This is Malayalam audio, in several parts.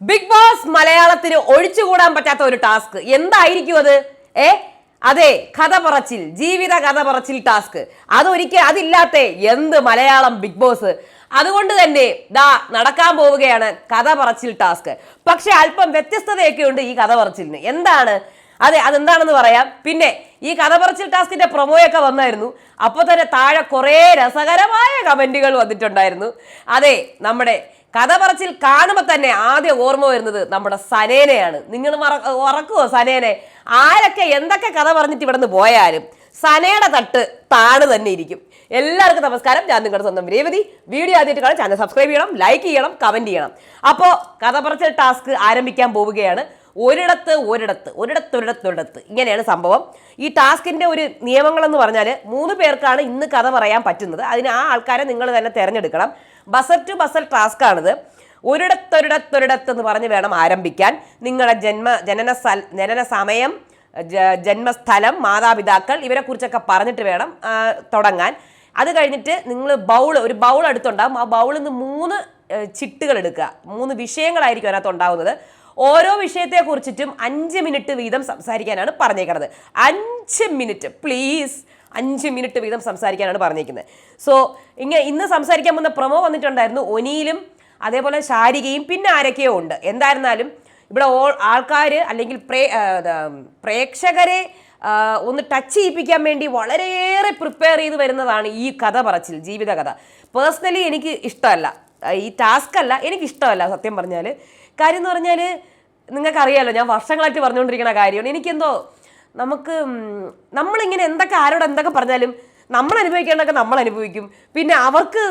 ബിഗ് ബോസ് മലയാളത്തിന് ഒഴിച്ചുകൂടാൻ പറ്റാത്ത ഒരു ടാസ്ക്. എന്തായിരിക്കും അത്? ഏ? അതെ കഥ പറച്ചിൽ ജീവിത കഥ പറച്ചിൽ ടാസ്ക്. അതൊരിക്കൽ അതില്ലാത്ത എന്ത് മലയാളം ബിഗ് ബോസ് അതുകൊണ്ട് തന്നെ ദാ നടക്കാൻ പോവുകയാണ് കഥ പറച്ചിൽ ടാസ്ക്. പക്ഷെ അല്പം വ്യത്യസ്തതയൊക്കെ ഉണ്ട് ഈ കഥ പറച്ചിലിന്. എന്താണ്? അതെ അതെന്താണെന്ന് പറയാം. പിന്നെ ഈ കഥ പറച്ചിൽ ടാസ്കിന്റെ പ്രൊമോയൊക്കെ വന്നായിരുന്നു. അപ്പോൾ തന്നെ താഴെ കുറേ രസകരമായ കമന്റുകൾ വന്നിട്ടുണ്ടായിരുന്നു. അതെ നമ്മുടെ കഥ പറച്ചിൽ കാണുമ്പോൾ തന്നെ ആദ്യം ഓർമ്മ വരുന്നത് നമ്മുടെ സനേനയാണ്. നിങ്ങൾ ഉറക്കുവോ സനേനെ? ആരൊക്കെ എന്തൊക്കെ കഥ പറഞ്ഞിട്ട് ഇവിടെ നിന്ന് പോയാലും സനയുടെ തട്ട് താണു തന്നെ ഇരിക്കും. എല്ലാവർക്കും നമസ്കാരം. ഞാൻ നിങ്ങളുടെ സ്വന്തം രേവതി. വീഡിയോ ആദ്യമായിട്ട് കാണാൻ ചാനൽ സബ്സ്ക്രൈബ് ചെയ്യണം ലൈക്ക് ചെയ്യണം കമന്റ് ചെയ്യണം. അപ്പോൾ കഥ പറച്ചിൽ ടാസ്ക് ആരംഭിക്കാൻ പോവുകയാണ്. ഒരിടത്ത് ഒരിടത്ത് ഒരിടത്ത് ഒരിടത്ത് ഒരിടത്ത് ഇങ്ങനെയാണ് സംഭവം. ഈ ടാസ്കിന്റെ ഒരു നിയമങ്ങളെന്ന് പറഞ്ഞാൽ മൂന്ന് പേർക്കാണ് ഇന്ന് കഥ പറയാൻ പറ്റുന്നത്. അതിന് ആ ആൾക്കാരെ നിങ്ങൾ തന്നെ തിരഞ്ഞെടുക്കണം. ബസർ ടു ബസർ ടാസ്ക് ആണിത് ഒരിടത്തൊരിടത്തൊരിടത്ത് എന്ന് പറഞ്ഞ് വേണം ആരംഭിക്കാൻ. നിങ്ങളുടെ ജന്മ ജനന ജനന സമയം ജന്മസ്ഥലം മാതാപിതാക്കൾ ഇവരെ കുറിച്ചൊക്കെ പറഞ്ഞിട്ട് വേണം തുടങ്ങാൻ. അത് കഴിഞ്ഞിട്ട് നിങ്ങൾ ബൗൾ ഒരു ബൗൾ അടുത്തുണ്ടാകും ആ ബൗളിൽ നിന്ന് മൂന്ന് ചിട്ടുകൾ എടുക്കുക. മൂന്ന് വിഷയങ്ങളായിരിക്കും അതിനകത്ത് ഉണ്ടാവുന്നത്. ഓരോ വിഷയത്തെ കുറിച്ചിട്ടും അഞ്ച് മിനിറ്റ് വീതം സംസാരിക്കാനാണ് പറഞ്ഞേക്കുന്നത് അഞ്ച് മിനിറ്റ് പ്ലീസ്. അഞ്ച് മിനിറ്റ് വീതം സംസാരിക്കാനാണ് പറഞ്ഞിരിക്കുന്നത്. സോ ഇങ്ങനെ ഇന്ന് സംസാരിക്കാൻ വന്ന പ്രൊമോ വന്നിട്ടുണ്ടായിരുന്നു ഒനിയിലും അതേപോലെ ശാരികയും പിന്നെ ആരൊക്കെയോ ഉണ്ട്. എന്തായിരുന്നാലും ഇവിടെ ഓൾ ആൾക്കാർ അല്ലെങ്കിൽ പ്രേ പ്രേക്ഷകരെ ഒന്ന് ടച്ച് ചെയ്യിപ്പിക്കാൻ വേണ്ടി വളരെയേറെ പ്രിപ്പയർ ചെയ്ത് വരുന്നതാണ് ഈ കഥ പറച്ചിൽ ജീവിതകഥ പേഴ്സണലി എനിക്ക് ഇഷ്ടമല്ല. ഈ ടാസ്ക് അല്ല എനിക്ക് ഇഷ്ടമല്ല സത്യം പറഞ്ഞാൽ കാര്യം എന്ന് പറഞ്ഞാൽ നിങ്ങൾക്കറിയാലോ ഞാൻ വർഷങ്ങളായിട്ട് പറഞ്ഞുകൊണ്ടിരിക്കുന്ന കാര്യമാണ്. എനിക്കെന്തോ നമുക്ക് നമ്മളിങ്ങനെ എന്തൊക്കെ ആരോട് എന്തൊക്കെ പറഞ്ഞാലും നമ്മൾ അനുഭവിക്കേണ്ടതൊക്കെ നമ്മൾ അനുഭവിക്കും. പിന്നെ അവർക്ക്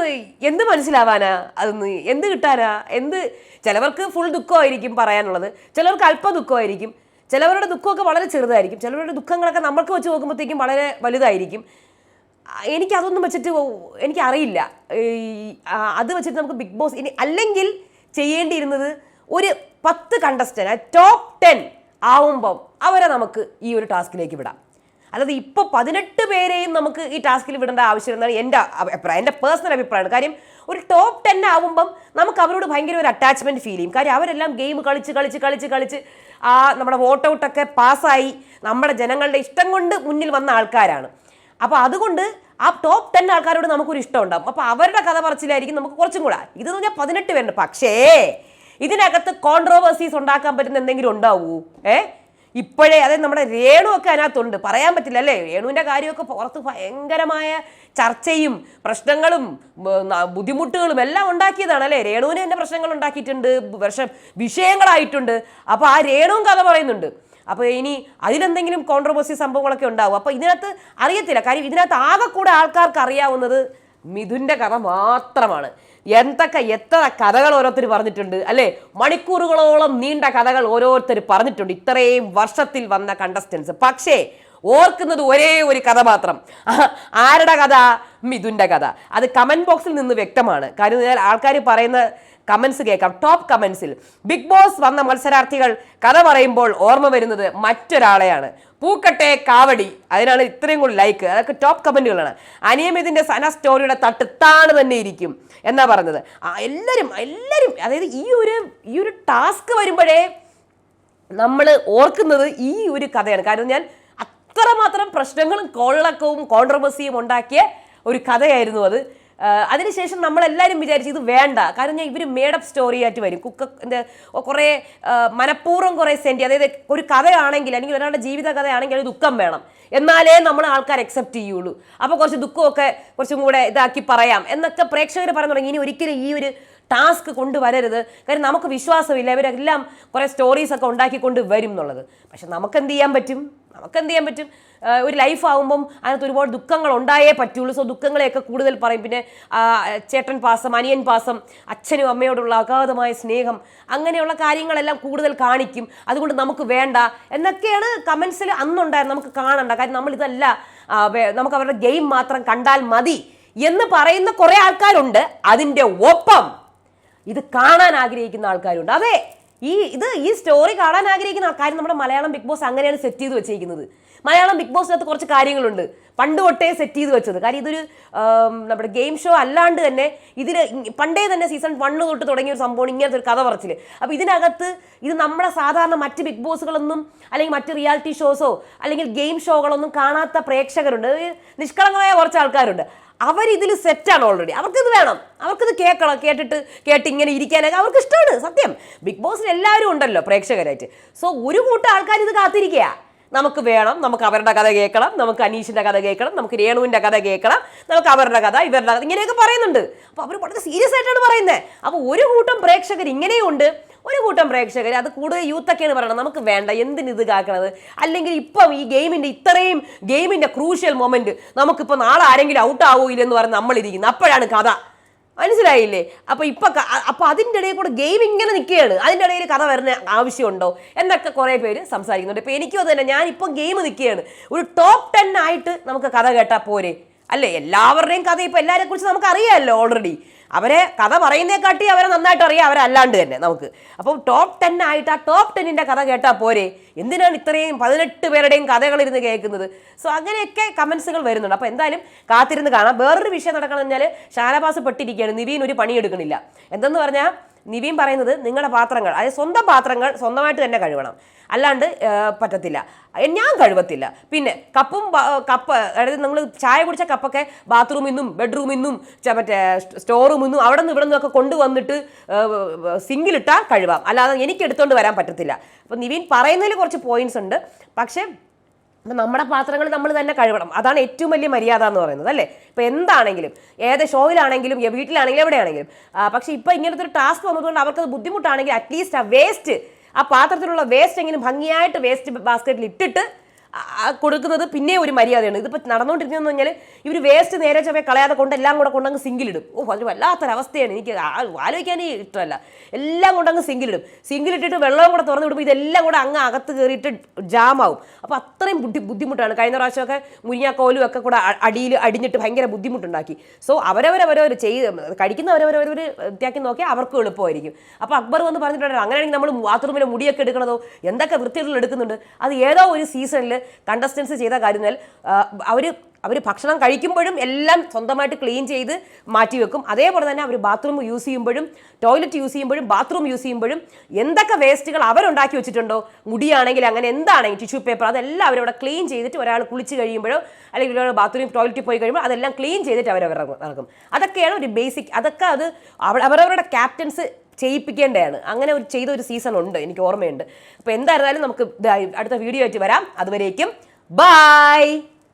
എന്ത് മനസ്സിലാവാനാ? അതൊന്ന് എന്ത് കിട്ടാനാ? എന്ത് ചിലവർക്ക് ഫുൾ ദുഃഖമായിരിക്കും പറയാനുള്ളത്. ചിലവർക്ക് അല്പ ദുഃഖമായിരിക്കും. ചിലവരുടെ ദുഃഖമൊക്കെ വളരെ ചെറുതായിരിക്കും. ചിലവരുടെ ദുഃഖങ്ങളൊക്കെ നമ്മൾക്ക് വെച്ച് നോക്കുമ്പോഴത്തേക്കും വളരെ വലുതായിരിക്കും. എനിക്കതൊന്നും വെച്ചിട്ട് എനിക്കറിയില്ല അത് വെച്ചിട്ട് നമുക്ക് ബിഗ് ബോസ് ഇനി അല്ലെങ്കിൽ ചെയ്യേണ്ടിയിരുന്നത് ഒരു പത്ത് കണ്ടസ്റ്റന്റ് ടോപ്പ് ടെൻ ആവുമ്പം അവരെ നമുക്ക് ഈ ഒരു ടാസ്കിലേക്ക് വിടാം. അതായത് ഇപ്പോൾ പതിനെട്ട് പേരെയും നമുക്ക് ഈ ടാസ്കിൽ വിടേണ്ട ആവശ്യം എന്നാണ് എന്റെ അഭിപ്രായം എന്റെ പേഴ്സണൽ അഭിപ്രായമാണ്. കാര്യം ഒരു ടോപ്പ് ടെൻ ആവുമ്പം നമുക്ക് അവരോട് ഭയങ്കര ഒരു അറ്റാച്ച്മെന്റ് ഫീൽ ചെയ്യും. കാര്യം അവരെല്ലാം ഗെയിം കളിച്ച് കളിച്ച് കളിച്ച് കളിച്ച് ആ നമ്മുടെ വോട്ടൗട്ടൊക്കെ പാസ്സായി നമ്മുടെ ജനങ്ങളുടെ ഇഷ്ടം കൊണ്ട് മുന്നിൽ വന്ന ആൾക്കാരാണ്. അപ്പോൾ അതുകൊണ്ട് ആ ടോപ്പ് ടെൻ ആൾക്കാരോട് നമുക്കൊരു ഇഷ്ടം ഉണ്ടാകും അപ്പോൾ അവരുടെ കഥ പറച്ചിലായിരിക്കും നമുക്ക് കുറച്ചും കൂടെ. ഇതെന്ന് പറഞ്ഞാൽ പതിനെട്ട് പേരുണ്ട്. പക്ഷേ ഇതിനകത്ത് കോൺട്രോവേഴ്സീസ് ഉണ്ടാക്കാൻ പറ്റുന്ന എന്തെങ്കിലും ഉണ്ടാവൂ? ഏ? ഇപ്പോഴേ അതായത് നമ്മുടെ രേണു ഒക്കെ അതിനകത്തുണ്ട്. പറയാൻ പറ്റില്ല അല്ലേ? രേണുവിന്റെ കാര്യമൊക്കെ പുറത്ത് ഭയങ്കരമായ ചർച്ചയും പ്രശ്നങ്ങളും ബുദ്ധിമുട്ടുകളും എല്ലാം ഉണ്ടാക്കിയതാണ് അല്ലേ? രേണുവിന് തന്നെ പ്രശ്നങ്ങൾ ഉണ്ടാക്കിയിട്ടുണ്ട് വർഷം വിഷയങ്ങളായിട്ടുണ്ട്. അപ്പോൾ ആ രേണുവും കഥ പറയുന്നുണ്ട്. അപ്പോൾ ഇനി അതിലെന്തെങ്കിലും കോൺട്രവേഴ്സി സംഭവങ്ങളൊക്കെ ഉണ്ടാവും. അപ്പോൾ ഇതിനകത്ത് അറിയത്തില്ല. കാര്യം ഇതിനകത്ത് ആകെ കൂടെ ആൾക്കാർക്ക് അറിയാവുന്നത് മിഥുന്റെ കഥ മാത്രമാണ്. എന്തൊക്കെ എത്ര കഥകൾ ഓരോരുത്തർ പറഞ്ഞിട്ടുണ്ട് അല്ലേ? മണിക്കൂറുകളോളം നീണ്ട കഥകൾ ഓരോരുത്തർ പറഞ്ഞിട്ടുണ്ട്. ഇത്രയും വർഷത്തിൽ വന്ന കണ്ടസ്റ്റൻസ് പക്ഷേ ഓർക്കുന്നത് ഒരേ ഒരു കഥ മാത്രം. ആരുടെ കഥ? മിഥുന്റെ കഥ. അത് കമന്റ് ബോക്സിൽ നിന്ന് വ്യക്തമാണ്. കാര്യം ആൾക്കാർ പറയുന്ന കമൻസ് കേൾക്കാം. ടോപ്പ് കമൻസിൽ ബിഗ് ബോസ് വന്ന മത്സരാർത്ഥികൾ കഥ പറയുമ്പോൾ ഓർമ്മ വരുന്നത് മറ്റൊരാളെയാണ്. പൂക്കട്ടെ കാവടി. അതിനാണ് ഇത്രയും കൂടി ലൈക്ക് അതൊക്കെ ടോപ്പ് കമന്റുകളാണ് അനിയമിതിന്റെ സന സ്റ്റോറിയുടെ തട്ട് താണ് തന്നെ ഇരിക്കും എന്നാ പറഞ്ഞത്. എല്ലാവരും എല്ലാവരും അതായത് ഈ ഒരു ഈ ഒരു ടാസ്ക് വരുമ്പോഴേ നമ്മൾ ഓർക്കുന്നത് ഈ ഒരു കഥയാണ്. കാരണം ഞാൻ അത്രമാത്രം പ്രശ്നങ്ങളും കൊള്ളക്കവും കോൺട്രവേഴ്സിയും ഉണ്ടാക്കിയ ഒരു കഥയായിരുന്നു അത്. അതിനുശേഷം നമ്മളെല്ലാവരും വിചാരിച്ചു ഇത് വേണ്ട. കാരണം ഞാൻ ഇവർ മേഡപ്പ് സ്റ്റോറി ആയിട്ട് വരും. കുക്ക എന്താ കുറേ മനഃപൂർവം കുറേ സെന്റി അതായത് ഒരു കഥയാണെങ്കിൽ അല്ലെങ്കിൽ ഒരാളുടെ ജീവിത കഥയാണെങ്കിൽ അത് ദുഃഖം വേണം. എന്നാലേ നമ്മൾ ആൾക്കാർ അക്സെപ്റ്റ് ചെയ്യുള്ളൂ. അപ്പോൾ കുറച്ച് ദുഃഖമൊക്കെ കുറച്ചും കൂടെ ഇതാക്കി പറയാം. എന്നൊക്കെ പ്രേക്ഷകർ പറഞ്ഞു തുടങ്ങി. ഇനി ഒരിക്കലും ഈ ഒരു ടാസ്ക് കൊണ്ടുവരരുത്. കാര്യം നമുക്ക് വിശ്വാസമില്ല. ഇവരെല്ലാം കുറേ സ്റ്റോറീസ് ഒക്കെ ഉണ്ടാക്കിക്കൊണ്ട് വരും എന്നുള്ളത്. പക്ഷെ നമുക്ക് എന്ത് ചെയ്യാൻ പറ്റും? നമുക്ക് എന്ത് ചെയ്യാൻ പറ്റും? ഒരു ലൈഫ് ആകുമ്പം അതിനകത്ത് ഒരുപാട് ദുഃഖങ്ങൾ ഉണ്ടായേ പറ്റുള്ളൂ. സോ ദുഃഖങ്ങളെയൊക്കെ കൂടുതൽ പറയും. പിന്നെ ചേട്ടൻ പാസം അനിയൻ പാസം അച്ഛനും അമ്മയോടുള്ള അഗാധമായ സ്നേഹം അങ്ങനെയുള്ള കാര്യങ്ങളെല്ലാം കൂടുതൽ കാണിക്കും. അതുകൊണ്ട് നമുക്ക് വേണ്ട എന്നൊക്കെയാണ് കമൻസിൽ അന്നുണ്ടായിരുന്നു നമുക്ക് കാണണ്ട. കാര്യം നമ്മൾ ഇതല്ല നമുക്ക് അവരുടെ ഗെയിം മാത്രം കണ്ടാൽ മതി എന്ന് പറയുന്ന കുറേ ആൾക്കാരുണ്ട്. അതിന്റെ ഒപ്പം ഇത് കാണാൻ ആഗ്രഹിക്കുന്ന ആൾക്കാരുണ്ട്. അതെ ഈ ഇത് ഈ സ്റ്റോറി കാണാൻ ആഗ്രഹിക്കുന്ന ആൾക്കാർ നമ്മുടെ മലയാളം ബിഗ് ബോസ് അങ്ങനെയാണ് സെറ്റ് ചെയ്ത് വെച്ചിരിക്കുന്നത്. മലയാളം ബിഗ് ബോസിനകത്ത് കുറച്ച് കാര്യങ്ങളുണ്ട്. പണ്ട് തൊട്ടേ സെറ്റ് ചെയ്ത് വെച്ചത്. കാര്യം ഇതൊരു നമ്മുടെ ഗെയിം ഷോ അല്ലാണ്ട് തന്നെ ഇതിൽ പണ്ടേ തന്നെ സീസൺ വണ്ണ് തൊട്ട് തുടങ്ങിയ ഒരു സംഭവം ഇങ്ങനത്തെ ഒരു കഥ പറച്ചിൽ അപ്പോൾ ഇതിനകത്ത് ഇത് നമ്മുടെ സാധാരണ മറ്റ് ബിഗ് ബോസുകളൊന്നും അല്ലെങ്കിൽ മറ്റ് റിയാലിറ്റി ഷോസോ അല്ലെങ്കിൽ ഗെയിം ഷോകളൊന്നും കാണാത്ത പ്രേക്ഷകരുണ്ട്. നിഷ്കളങ്കമായ കുറച്ച് ആൾക്കാരുണ്ട്. അവരിതിൽ സെറ്റാണ് ഓൾറെഡി അവർക്കിത് വേണം. അവർക്കിത് കേൾക്കണം കേട്ടിട്ട് കേട്ട് ഇങ്ങനെ ഇരിക്കാനൊക്കെ അവർക്ക് ഇഷ്ടമാണ് സത്യം. ബിഗ് ബോസിൽ എല്ലാവരും ഉണ്ടല്ലോ പ്രേക്ഷകരായിട്ട്. സോ ഒരു കൂട്ടം ആൾക്കാർ ഇത് കാത്തിരിക്കുക നമുക്ക് വേണം നമുക്ക് അവരുടെ കഥ കേൾക്കണം നമുക്ക് അനീഷിന്റെ കഥ കേൾക്കണം നമുക്ക് രേണുവിന്റെ കഥ കേൾക്കണം നമുക്ക് അവരുടെ കഥ ഇവരുടെ കഥ ഇങ്ങനെയൊക്കെ പറയുന്നുണ്ട്. അപ്പോൾ അവർ വളരെ സീരിയസ് ആയിട്ടാണ് പറയുന്നത് അപ്പോൾ ഒരു കൂട്ടം പ്രേക്ഷകർ ഇങ്ങനെയുണ്ട്. ഒരു കൂട്ടം പ്രേക്ഷകർ അത് കൂടുതൽ യൂത്ത് ഒക്കെയാണ് പറയണത്. നമുക്ക് വേണ്ട എന്തിന് ഇത് കാക്കണത്? അല്ലെങ്കിൽ ഇപ്പം ഈ ഗെയിമിന്റെ ഇത്രയും ഗെയിമിന്റെ ക്രൂഷ്യൽ മൊമെന്റ് നമുക്കിപ്പോൾ നാളെ ആരെങ്കിലും ഔട്ട് ആവൂലെന്ന് പറഞ്ഞ് നമ്മളിരിക്കുന്നത് അപ്പോഴാണ് കഥ. മനസ്സിലായില്ലേ? അപ്പൊ ഇപ്പൊ അപ്പോൾ അതിന്റെ ഇടയിൽ കൂടെ ഗെയിം ഇങ്ങനെ നിൽക്കുകയാണ്. അതിന്റെ ഇടയിൽ കഥ വരുന്ന ആവശ്യമുണ്ടോ? എന്നൊക്കെ കുറേ പേര് സംസാരിക്കുന്നുണ്ട്. ഇപ്പൊ എനിക്കും അത് തന്നെ ഞാൻ ഇപ്പം ഗെയിം നിൽക്കുകയാണ്. ഒരു ടോപ്പ് ടെൻ ആയിട്ട് നമുക്ക് കഥ കേട്ടാൽ പോരെ. അല്ലേ? എല്ലാവരുടെയും കഥ ഇപ്പൊ എല്ലാവരെ കുറിച്ച് നമുക്ക് അറിയാമല്ലോ ഓൾറെഡി അവരെ കഥ പറയുന്നേക്കാട്ടി അവരെ നന്നായിട്ട് അറിയാം അവരല്ലാണ്ട് തന്നെ നമുക്ക്. അപ്പോൾ ടോപ്പ് ടെൻ ആയിട്ട് ആ ടോപ്പ് ടെന്നിന്റെ കഥ കേട്ടാൽ പോരെ. എന്തിനാണ് ഇത്രയും പതിനെട്ട് പേരുടെയും കഥകൾ ഇരുന്ന് കേൾക്കുന്നത്? സോ അങ്ങനെയൊക്കെ കമൻസുകൾ വരുന്നുണ്ട്. അപ്പോൾ എന്തായാലും കാത്തിരുന്ന് കാണാം. വേറൊരു വിഷയം നടക്കണം പറഞ്ഞാൽ ഷാനവാസ് പെട്ടിരിക്കുകയാണ്. നിവീൻ ഒരു പണിയെടുക്കണില്ല. എന്തെന്ന് പറഞ്ഞാൽ നിവീൻ പറയുന്നത് നിങ്ങളുടെ പാത്രങ്ങൾ അതായത് സ്വന്തം പാത്രങ്ങൾ സ്വന്തമായിട്ട് തന്നെ കഴുകണം. അല്ലാണ്ട് പറ്റത്തില്ല. ഞാൻ കഴുകത്തില്ല പിന്നെ കപ്പും കപ്പ് അതായത് നിങ്ങൾ ചായ കുടിച്ച കപ്പൊക്കെ ബാത്റൂമിൽ നിന്നും ബെഡ്റൂമിൽ നിന്നും മറ്റേ സ്റ്റോർ റൂമിൽ നിന്നും അവിടെ നിന്ന് ഇവിടെ നിന്നൊക്കെ കൊണ്ടുവന്നിട്ട് സിങ്കിലിട്ടാൽ കഴുകാം. അല്ലാതെ എനിക്ക് എടുത്തുകൊണ്ട് വരാൻ പറ്റത്തില്ല. അപ്പം നിവീൻ പറയുന്നതിൽ കുറച്ച് പോയിന്റ്സ് ഉണ്ട്. പക്ഷേ അപ്പം നമ്മുടെ പാത്രങ്ങൾ നമ്മൾ തന്നെ കഴുകണം. അതാണ് ഏറ്റവും വലിയ മര്യാദ എന്ന് പറയുന്നത് അല്ലേ? ഇപ്പം എന്താണെങ്കിലും ഏത് ഷോയിലാണെങ്കിലും വീട്ടിലാണെങ്കിലും എവിടെയാണെങ്കിലും പക്ഷേ ഇപ്പം ഇങ്ങനത്തെ ഒരു ടാസ്ക് വന്നതുകൊണ്ട് അവർക്കത് ബുദ്ധിമുട്ടാണെങ്കിൽ അറ്റ്ലീസ്റ്റ് ആ വേസ്റ്റ് ആ പാത്രത്തിലുള്ള വേസ്റ്റ് എങ്കിലും ഭംഗിയായിട്ട് വേസ്റ്റ് ബാസ്ക്കറ്റിൽ ഇട്ടിട്ട് കൊടുക്കുന്നത് പിന്നെ ഒരു മര്യാദയാണ്. ഇതിപ്പോൾ നടന്നുകൊണ്ടിരിക്കുന്നതെന്ന് പറഞ്ഞാൽ ഇവർ വേസ്റ്റ് നേരെ ചവയെ കളയാതെ കൊണ്ട് എല്ലാം കൂടെ കൊണ്ടങ്ങ് സിങ്കിലിടും ഓ അതൊരു വല്ലാത്തൊരവസ്ഥയാണ്. എനിക്ക് ആലോചിക്കാനേ ഇഷ്ടമല്ല. എല്ലാം കൊണ്ടങ്ങ് സിങ്കിലിടും സിങ്കിലിട്ടിട്ട് വെള്ളവും കൂടെ തുറന്നു വിടുമ്പോൾ ഇതെല്ലാം കൂടെ അങ്ങ് അകത്ത് കയറിയിട്ട് ജാമാവും അപ്പോൾ അത്രയും ബുദ്ധി ബുദ്ധിമുട്ടാണ്. കഴിഞ്ഞ പ്രാവശ്യമൊക്കെ മുരിങ്ങാക്കോലും ഒക്കെ കൂടെ അടിയിൽ അടിഞ്ഞിട്ട് ഭയങ്കര ബുദ്ധിമുട്ടുണ്ടാക്കി. സോ അവരവരവരവർ ചെയ്ത് കഴിക്കുന്നവരവരവർ വൃത്തിയാക്കി നോക്കിയാൽ അവർക്കും എളുപ്പമായിരിക്കും. അപ്പോൾ അക്ബർ വന്ന് പറഞ്ഞിട്ടുണ്ട് അങ്ങനെയാണെങ്കിൽ നമ്മൾ ബാത്റൂമിലെ മുടിയൊക്കെ എടുക്കണതോ? എന്തൊക്കെ വൃത്തികളിൽ എടുക്കുന്നുണ്ട്? അത് ഏതോ ഒരു സീസണിൽ കണ്ടസ്റ്റൻസ് ചെയ്ത കാര്യം അവർ അവർ ഭക്ഷണം കഴിക്കുമ്പോഴും എല്ലാം സ്വന്തമായിട്ട് ക്ലീൻ ചെയ്ത് മാറ്റി വെക്കും. അതേപോലെ തന്നെ അവർ ബാത്റൂം യൂസ് ചെയ്യുമ്പോഴും ടോയ്ലറ്റ് യൂസ് ചെയ്യുമ്പോഴും ബാത്റൂം യൂസ് ചെയ്യുമ്പോഴും എന്തൊക്കെ വേസ്റ്റുകൾ അവരുണ്ടാക്കി വെച്ചിട്ടുണ്ടോ? മുടിയാണെങ്കിൽ അങ്ങനെ എന്താണെങ്കിൽ ടിഷ്യൂ പേപ്പർ അതെല്ലാം അവരവിടെ ക്ലീൻ ചെയ്തിട്ട് ഒരാൾ കുളിച്ച് കഴിയുമ്പോഴോ അല്ലെങ്കിൽ ഒരാൾ ബാത്റൂം ടോയ്ലറ്റിൽ പോയി കഴിയുമ്പോൾ അതെല്ലാം ക്ലീൻ ചെയ്തിട്ട് അവർ ഇറങ്ങും അതൊക്കെയാണ് ഒരു ബേസിക് അതൊക്കെ അത് അവ- അവരവരുടെ ക്യാപ്റ്റൻസ് ചെയ്യിപ്പിക്കേണ്ടതാണ്. അങ്ങനെ ഒരു ചെയ്ത ഒരു സീസൺ ഉണ്ട് എനിക്ക് ഓർമ്മയുണ്ട്. അപ്പോൾ എന്തായിരുന്നാലും നമുക്ക് അടുത്ത വീഡിയോ ആയിട്ട് വരാം. അതുവരേക്കും ബൈ